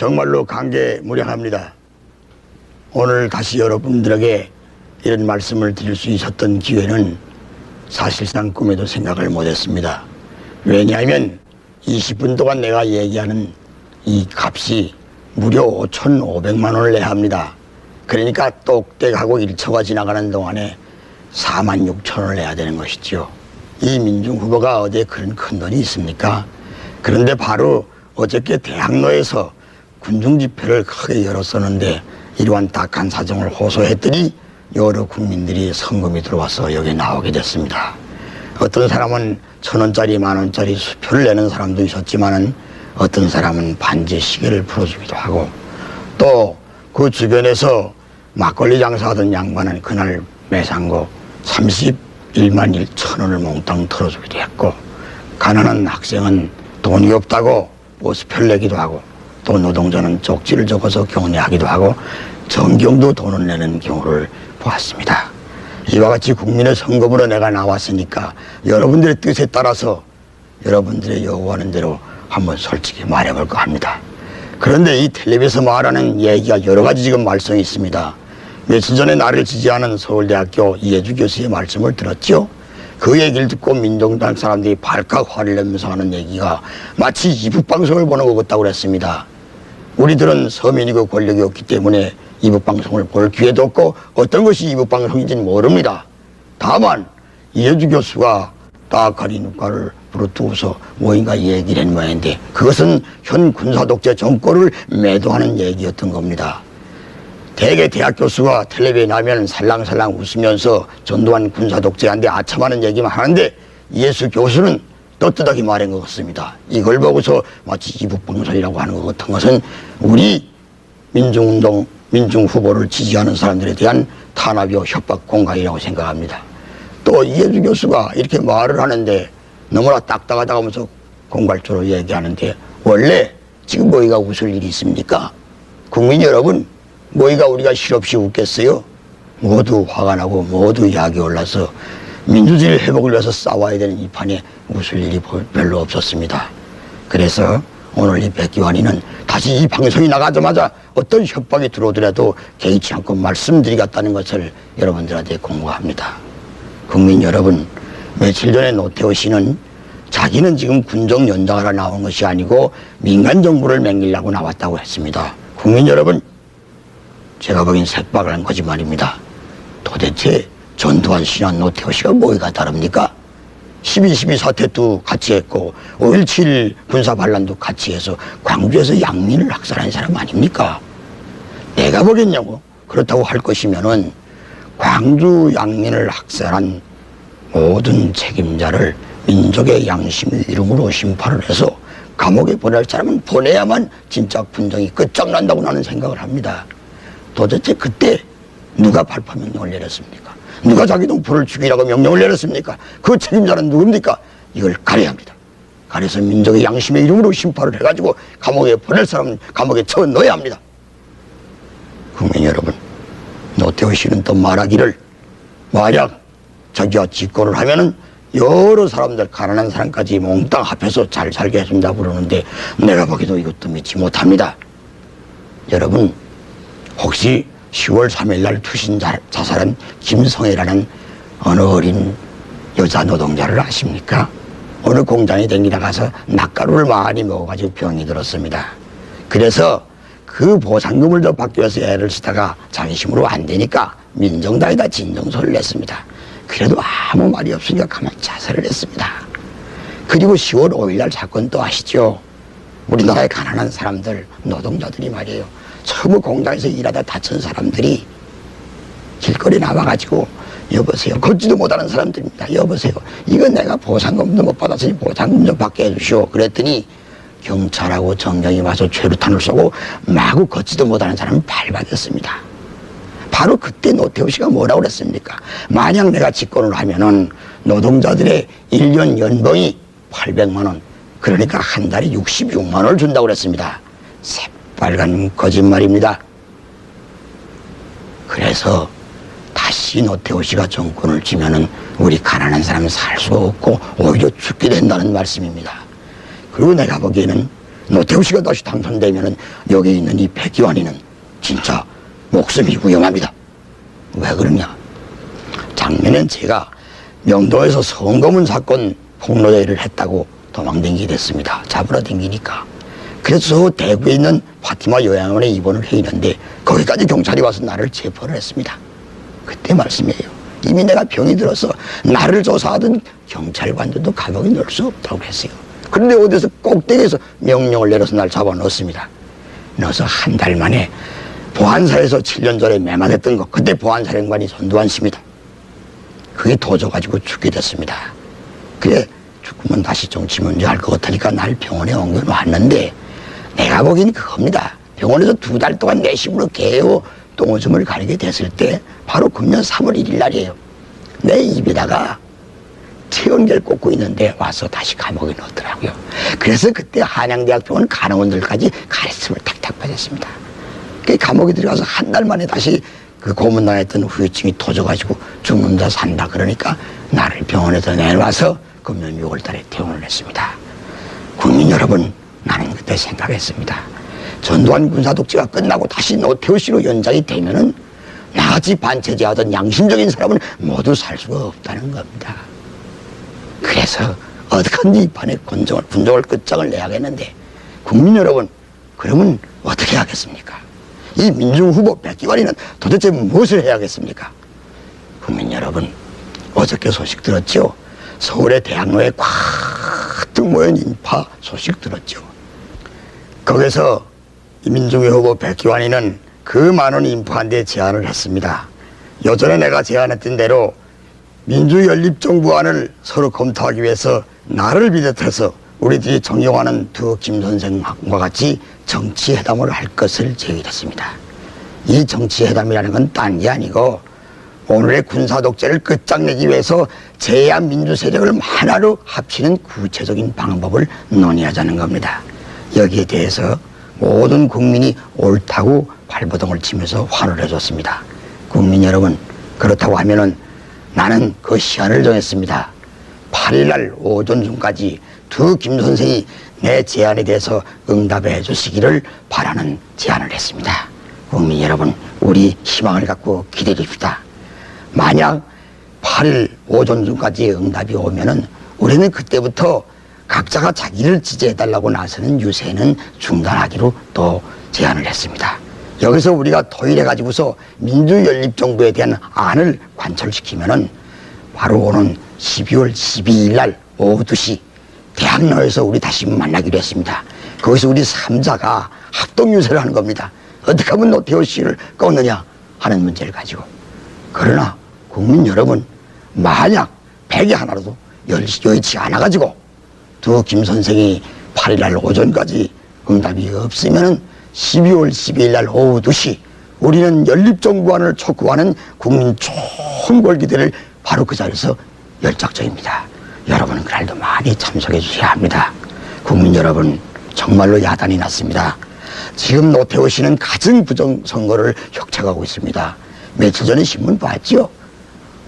정말로 감개무량합니다. 오늘 다시 여러분들에게 이런 말씀을 드릴 수 있었던 기회는 사실상 꿈에도 생각을 못했습니다. 왜냐하면 20분 동안 내가 얘기하는 이 값이 무려 5,500만 원을 내야 합니다. 그러니까 똑딱하고 1초가 지나가는 동안에 4만 6천 원을 내야 되는 것이지요. 이 민중 후보가 어디에 그런 큰 돈이 있습니까? 그런데 바로 어저께 대학로에서 군중 집회를 크게 열었었는데 이러한 딱한 사정을 호소했더니 여러 국민들이 성금이 들어와서 여기 나오게 됐습니다. 어떤 사람은 천 원짜리 만 원짜리 수표를 내는 사람도 있었지만은 어떤 사람은 반지 시계를 풀어주기도 하고 또 그 주변에서 막걸리 장사하던 양반은 그날 매상고 31만 1천 원을 몽땅 털어주기도 했고 가난한 학생은 돈이 없다고 모스표를 내기도 하고 또 노동자는 쪽지를 적어서 격려하기도 하고 정경도 돈을 내는 경우를 보았습니다. 이와 같이 국민의 성금으로 내가 나왔으니까 여러분들의 뜻에 따라서 여러분들의 요구하는 대로 한번 솔직히 말해볼까 합니다. 그런데 이 텔레비에서 말하는 얘기가 여러 가지 지금 말썽이 있습니다. 며칠 전에 나를 지지하는 서울대학교 이해주 교수의 말씀을 들었죠. 그 얘기를 듣고 민정당 사람들이 발칵 화를 내면서 하는 얘기가 마치 이북 방송을 보는 것 같다고 그랬습니다. 우리들은 서민이고 권력이 없기 때문에 이북 방송을 볼 기회도 없고 어떤 것이 이북 방송인지는 모릅니다. 다만 이해주 교수가 따까리 누가를 부르뜨고서 뭐인가 얘기를 한 모양인데 그것은 현 군사 독재 정권을 매도하는 얘기였던 겁니다. 대개 대학 교수가 텔레비에 나면 살랑살랑 웃으면서 전두환 군사 독재한데 아첨하는 얘기만 하는데 예수 교수는 떳떳하게 말한 것 같습니다. 이걸 보고서 마치 이북방송이라고 하는 것 같은 것은 우리 민중운동, 민중 후보를 지지하는 사람들에 대한 탄압이요 협박 공갈이라고 생각합니다. 또 이해주 교수가 이렇게 말을 하는데 너무나 딱딱하다면서 공갈적으로 얘기하는데 원래 지금 뭐이가 웃을 일이 있습니까? 국민 여러분 뭐이가 우리가 실없이 웃겠어요? 모두 화가 나고 모두 약이 올라서 민주주의 회복을 위해서 싸워야 되는 이 판에 웃을 일이 별로 없었습니다. 그래서 오늘 이 백기환이는 다시 이 방송이 나가자마자 어떤 협박이 들어오더라도 개의치 않고 말씀드리겠다는 것을 여러분들한테 공고합니다. 국민 여러분, 며칠 전에 노태우 씨는 자기는 지금 군정 연장하러 나온 것이 아니고 민간 정부를 맹기려고 나왔다고 했습니다. 국민 여러분, 제가 보기엔 색박한 거짓말입니다. 도대체 전두환 씨나 노태우 씨가 뭐가 다릅니까? 12.12 사태 도 같이 했고 5.17 군사 반란도 같이 해서 광주에서 양민을 학살한 사람 아닙니까? 내가 보겠냐고 그렇다고 할 것이면은 광주 양민을 학살한 모든 책임자를 민족의 양심의 이름으로 심판을 해서 감옥에 보낼 사람은 보내야만 진짜 군정이 끝장난다고 나는 생각을 합니다. 도대체 그때 누가 발포 명령을 내렸습니까? 누가 자기 동포를 죽이라고 명령을 내렸습니까? 그 책임자는 누굽니까? 이걸 가려야 합니다. 가려서 민족의 양심의 이름으로 심판을 해가지고 감옥에 보낼 사람은 감옥에 쳐 넣어야 합니다. 국민 여러분, 노태우 씨는 또 말하기를 만약 자기가 집권을 하면은 여러 사람들 가난한 사람까지 몽땅 합해서 잘 살게 해준다 그러는데 내가 보기도 이것도 믿지 못합니다. 여러분 혹시 10월 3일 날 투신 자, 자살한 김성애라는 어느 어린 여자 노동자를 아십니까? 어느 공장에 댕기다 가서 낙가루를 많이 먹어가지고 병이 들었습니다. 그래서 그 보상금을 더 받기 위해서 애를 쓰다가 자기 힘으로 안 되니까 민정당에다 진정서를 냈습니다. 그래도 아무 말이 없으니까 가만 자살을 했습니다. 그리고 10월 5일 날 사건 또 아시죠? 우리나라의 가난한 사람들, 노동자들이 말이에요. 처음 공장에서 일하다 다친 사람들이 길거리 나와가지고 여보세요. 걷지도 못하는 사람들입니다. 여보세요. 이건 내가 보상금도 못 받았으니 보상금 좀 받게 해주시오. 그랬더니 경찰하고 정경이 와서 최루탄을 쏘고 마구 걷지도 못하는 사람을 밟아댔습니다. 바로 그때 노태우 씨가 뭐라고 그랬습니까? 만약 내가 집권을 하면은 노동자들의 1년 연봉이 800만 원, 그러니까 한 달에 66만 원을 준다고 그랬습니다. 새빨간 거짓말입니다. 그래서 다시 노태우 씨가 정권을 쥐면은 우리 가난한 사람은 살수 없고 오히려 죽게 된다는 말씀입니다. 그리고 내가 보기에는 노태우 씨가 다시 당선되면은 여기 있는 이 백기환이는 진짜 목숨이 위험합니다. 왜 그러냐? 작년엔 제가 명도에서 성검은 사건 폭로대회를 했다고 도망댕기게 됐습니다. 잡으러 댕기니까. 그래서 대구에 있는 파티마 요양원에 입원을 해 있는데 거기까지 경찰이 와서 나를 체포를 했습니다. 그때 말씀이에요. 이미 내가 병이 들어서 나를 조사하던 경찰관들도 감옥에 넣을 수 없다고 했어요. 그런데 어디서 꼭대기에서 명령을 내려서 날 잡아 넣었습니다. 넣어서 한 달 만에 보안사에서 7년 전에 매맞았던 거 그때 보안사령관이 전두환 씨입니다. 그게 도져가지고 죽게 됐습니다. 그래 죽으면 다시 정치 문제 할 것 같으니까 날 병원에 옮겨놨는데 내가 보기엔 그겁니다. 병원에서 두 달 동안 내심으로 개요 똥오줌을 가리게 됐을 때 바로 금년 3월 1일 날이에요. 내 입에다가 체온계를 꽂고 있는데 와서 다시 감옥에 넣었더라고요. 그래서 그때 한양대학병원 간호원들까지 가르침을 탁탁 받았습니다. 그 감옥에 들어가서 한 달 만에 다시 그 고문당했던 후유증이 터져가지고 죽는다 산다 그러니까 나를 병원에서 내놔서 금년 6월 달에 퇴원을 했습니다. 국민 여러분, 나는 그때 생각했습니다. 전두환 군사 독재가 끝나고 다시 노태우 씨로 연장이 되면은 나같이 반체제하던 양심적인 사람은 모두 살 수가 없다는 겁니다. 그래서 이 판에 군정을, 군정을 끝장을 내야겠는데 국민 여러분 그러면 어떻게 하겠습니까? 이 민중 후보 백기관이는 도대체 무엇을 해야겠습니까? 국민 여러분 어저께 소식 들었죠? 서울의 대학로에 꽉 모인 인파 소식 들었죠? 거기서 이 민중의 후보 백기환이는 그 많은 인파한테 제안을 했습니다. 여전에 내가 제안했던 대로 민주연립정부안을 서로 검토하기 위해서 나를 비롯해서 우리들이 존경하는 두 김 선생과 같이 정치회담을 할 것을 제의했습니다. 이 정치회담이라는 건 딴 게 아니고 오늘의 군사 독재를 끝장내기 위해서 제야 민주 세력을 하나로 합치는 구체적인 방법을 논의하자는 겁니다. 여기에 대해서 모든 국민이 옳다고 발버둥을 치면서 환호를 해줬습니다. 국민 여러분, 그렇다고 하면은 나는 그 시한을 정했습니다. 8일날 오전 중까지 두 김 선생이 내 제안에 대해서 응답해 주시기를 바라는 제안을 했습니다. 국민 여러분, 우리 희망을 갖고 기다립시다. 만약 8일 오전 중까지 응답이 오면은 우리는 그때부터 각자가 자기를 지지해달라고 나서는 유세는 중단하기로 또 제안을 했습니다. 여기서 우리가 토의해가지고서 민주연립정부에 대한 안을 관철시키면은 바로 오는 12월 12일 날 오후 2시 대학로에서 우리 다시 만나기로 했습니다. 거기서 우리 삼자가 합동유세를 하는 겁니다. 어떻게 하면 노태우 씨를 꺾느냐 하는 문제를 가지고. 그러나 국민 여러분, 만약 백이 하나라도 열- 여의치 않아가지고 두 김 선생이 8일날 오전까지 응답이 없으면은 12월 12일 날 오후 2시 우리는 연립정부안을 촉구하는 국민 총궐기대를 바로 그 자리에서 열 작정입니다. 여러분은 그날도 많이 참석해 주셔야 합니다. 국민 여러분, 정말로 야단이 났습니다. 지금 노태우 씨는 가정 부정 선거를 혁착하고 있습니다. 며칠 전에 신문 봤지요?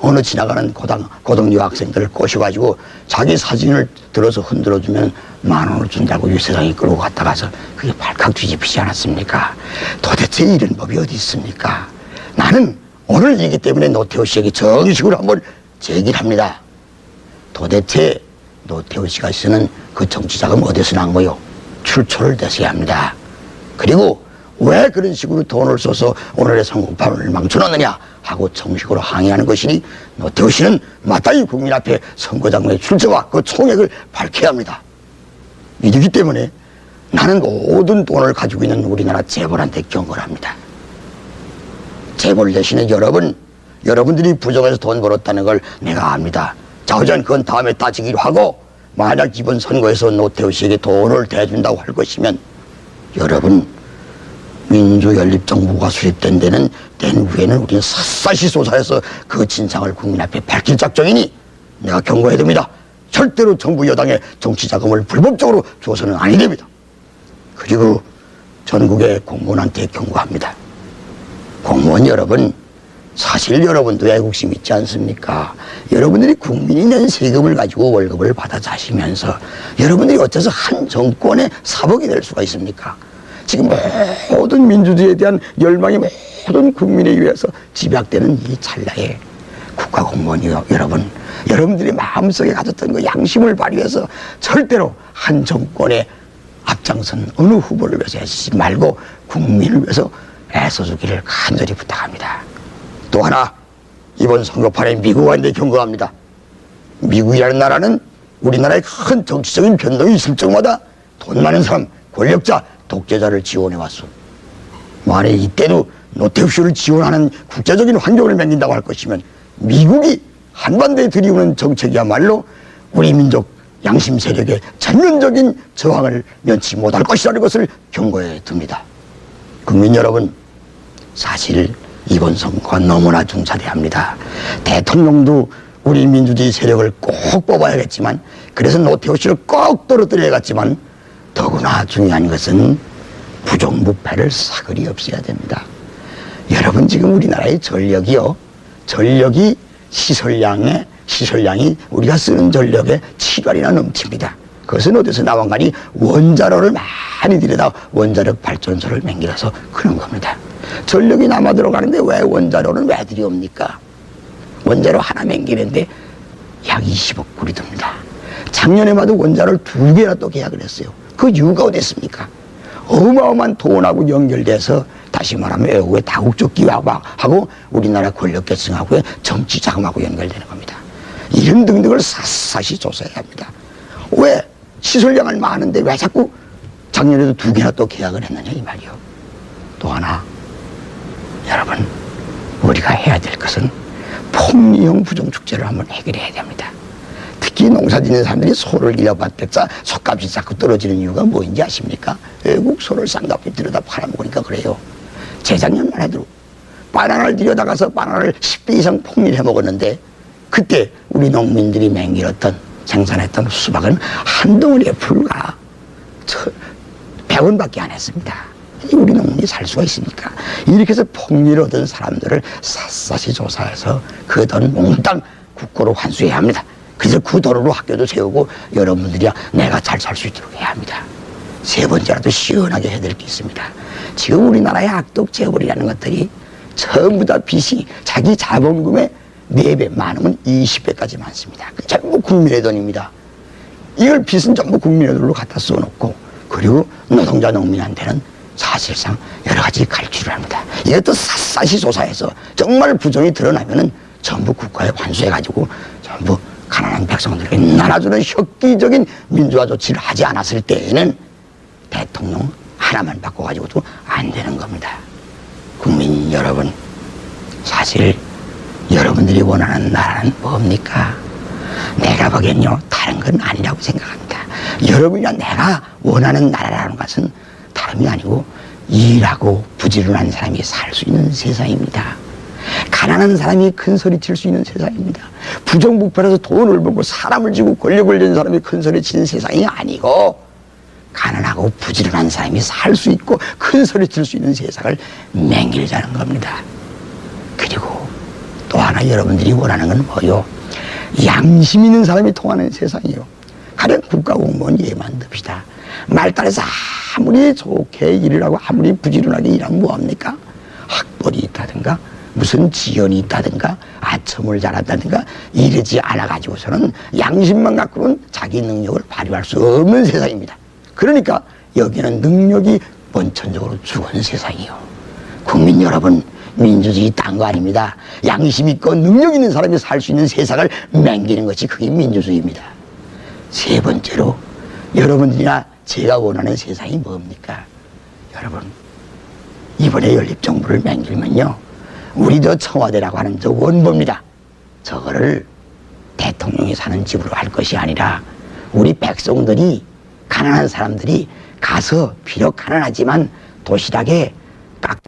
어느 지나가는 고등, 고등 유학생들을 꼬셔가지고 자기 사진을 들어서 흔들어주면 만 원을 준다고 유세장에 끌고 갔다 가서 그게 발칵 뒤집히지 않았습니까? 도대체 이런 법이 어디 있습니까? 나는 오늘 이기 때문에 노태우 씨에게 정식으로 한번 제기를 합니다. 도대체 노태우 씨가 쓰는 그 정치자금 어디서 난 거요? 출처를 대셔야 합니다. 그리고 왜 그런 식으로 돈을 써서 오늘의 선거판을 망쳐놨느냐 하고 정식으로 항의하는 것이니 노태우 씨는 마땅히 국민 앞에 선거장의 출처와 그 총액을 밝혀야 합니다. 이러기 때문에 나는 모든 돈을 가지고 있는 우리나라 재벌한테 경고를 합니다. 재벌 대신에 여러분, 여러분들이 부정해서 돈 벌었다는 걸 내가 압니다. 자우전 그건 다음에 따지기로 하고 만약 이번 선거에서 노태우 씨에게 돈을 대준다고 할 것이면 여러분 민주연립정부가 수립된 데는 된 후에는 우리는 샅샅이 조사해서 그 진상을 국민 앞에 밝힐 작정이니 내가 경고해야 됩니다. 절대로 정부 여당의 정치 자금을 불법적으로 줘서는 아니 됩니다. 그리고 전국의 공무원한테 경고합니다. 공무원 여러분, 사실 여러분도 애국심 있지 않습니까? 여러분들이 국민이 낸 세금을 가지고 월급을 받아 자시면서 여러분들이 어째서 한 정권의 사복이 될 수가 있습니까? 지금 모든 민주주의에 대한 열망이 모든 국민에 의해서 집약되는 이 찰나에 국가 공무원이요 여러분 여러분들이 마음속에 가졌던 그 양심을 발휘해서 절대로 한 정권의 앞장선 어느 후보를 위해서 애쓰지 말고 국민을 위해서 애써주기를 간절히 부탁합니다. 또 하나 이번 선거판에 미국한테 경고합니다. 미국이라는 나라는 우리나라의 큰 정치적인 변동이 있을 적마다 돈 많은 사람, 권력자, 독재자를 지원해 왔소. 만약 이때도 노태우씨를 지원하는 국제적인 환경을 맺는다고 할 것이면 미국이 한반도에 들이우는 정책이야말로 우리 민족 양심 세력의 전면적인 저항을 면치 못할 것이라는 것을 경고해 둡니다. 국민 여러분, 사실 이번 선거가 너무나 중차대합니다. 대통령도 우리 민주주의 세력을 꼭 뽑아야겠지만, 그래서 노태우 씨를 꼭 떨어뜨려야겠지만, 더구나 중요한 것은 부정부패를 사거리 없애야 됩니다. 여러분 지금 우리나라의 전력이요. 전력이 시설량의 시설량이 우리가 쓰는 전력의 7割나 넘칩니다. 그것은 어디서 나온가니 원자로를 많이 들여다 원자력 발전소를 맹길어서 그런 겁니다. 전력이 남아 들어가는데 왜 원자로는 왜 들여옵니까? 원자로 하나 맹기는데 약 20억 불이 듭니다. 작년에 봐도 원자로를 두 개나 또 계약을 했어요. 그 이유가 어디 있습니까? 어마어마한 돈하고 연결돼서 다시 말하면 외국의 다국적 기업하고 우리나라 권력 계층하고의 정치 자금하고 연결되는 겁니다. 이런 등등을 샅샅이 조사해야 합니다. 왜 시설량을 많은데 왜 자꾸 작년에도 두 개나 또 계약을 했느냐 이 말이요. 또 하나 여러분 우리가 해야 될 것은 폭리형 부정축제를 한번 해결해야 됩니다. 특히 농사 짓는 사람들이 소를 잃어봤댔자 속값이 자꾸 떨어지는 이유가 뭐인지 아십니까? 외국 소를 쌍값에 들여다 팔아먹으니까 그래요. 재작년만 해도 바나나를 들여다가서 바나나를 10배 이상 폭리해 먹었는데 그때 우리 농민들이 맹길었던 생산했던 수박은 한 덩어리에 불과 100원밖에 안 했습니다. 우리 농민이 살 수가 있습니까? 이렇게 해서 폭리를 얻은 사람들을 샅샅이 조사해서 그 돈 몽땅 국고로 환수해야 합니다. 그래서 그 돈으로 학교도 세우고 여러분들이야 내가 잘 살 수 있도록 해야 합니다. 세 번째라도 시원하게 될게 있습니다. 지금 우리나라의 악독 재벌이라는 것들이 전부 다 빚이 자기 자본금의 4배, 많으면 20배까지 많습니다. 그 전부 국민의 돈입니다. 이걸 빚은 전부 국민의 돈으로 갖다 써놓고 그리고 노동자 농민한테는 사실상 여러 가지 갈취를 합니다. 이것도 샅샅이 조사해서 정말 부정이 드러나면은 전부 국가에 환수해가지고 전부 가난한 백성들에게 나눠주는 혁기적인 민주화 조치를 하지 않았을 때에는 대통령 하나만 바꿔가지고도 안 되는 겁니다. 국민 여러분, 사실 여러분들이 원하는 나라는 뭡니까? 내가 보기엔요, 다른 건 아니라고 생각합니다. 여러분이나 내가 원하는 나라라는 것은 다름이 아니고 일하고 부지런한 사람이 살 수 있는 세상입니다. 가난한 사람이 큰 소리 칠 수 있는 세상입니다. 부정부패라서 돈을 벌고 사람을 지고 권력을 진 사람이 큰 소리 치는 세상이 아니고 가난하고 부지런한 사람이 살 수 있고 큰 소리 칠 수 있는 세상을 맹길자는 겁니다. 그리고 또 하나 여러분들이 원하는 건 뭐요? 양심 있는 사람이 통하는 세상이요. 가령 국가 공무원 예만 듭시다. 말단에서 아무리 좋게 일을 하고 아무리 부지런하게 일하면 뭐합니까? 학벌이 있다든가 무슨 지연이 있다든가 아첨을 잘한다든가 이러지 않아 가지고서는 양심만 갖고는 자기 능력을 발휘할 수 없는 세상입니다. 그러니까 여기는 능력이 원천적으로 죽은 세상이요. 국민 여러분, 민주주의 딴 거 아닙니다. 양심 있고 능력 있는 사람이 살 수 있는 세상을 맹기는 것이 그게 민주주의입니다. 세 번째로 여러분들이나 제가 원하는 세상이 뭡니까? 여러분, 이번에 연립정부를 맹기면요. 우리 저 청와대라고 하는 저 원보입니다. 저거를 대통령이 사는 집으로 할 것이 아니라 우리 백성들이 가난한 사람들이 가서 비록 가난하지만 도시락에 깍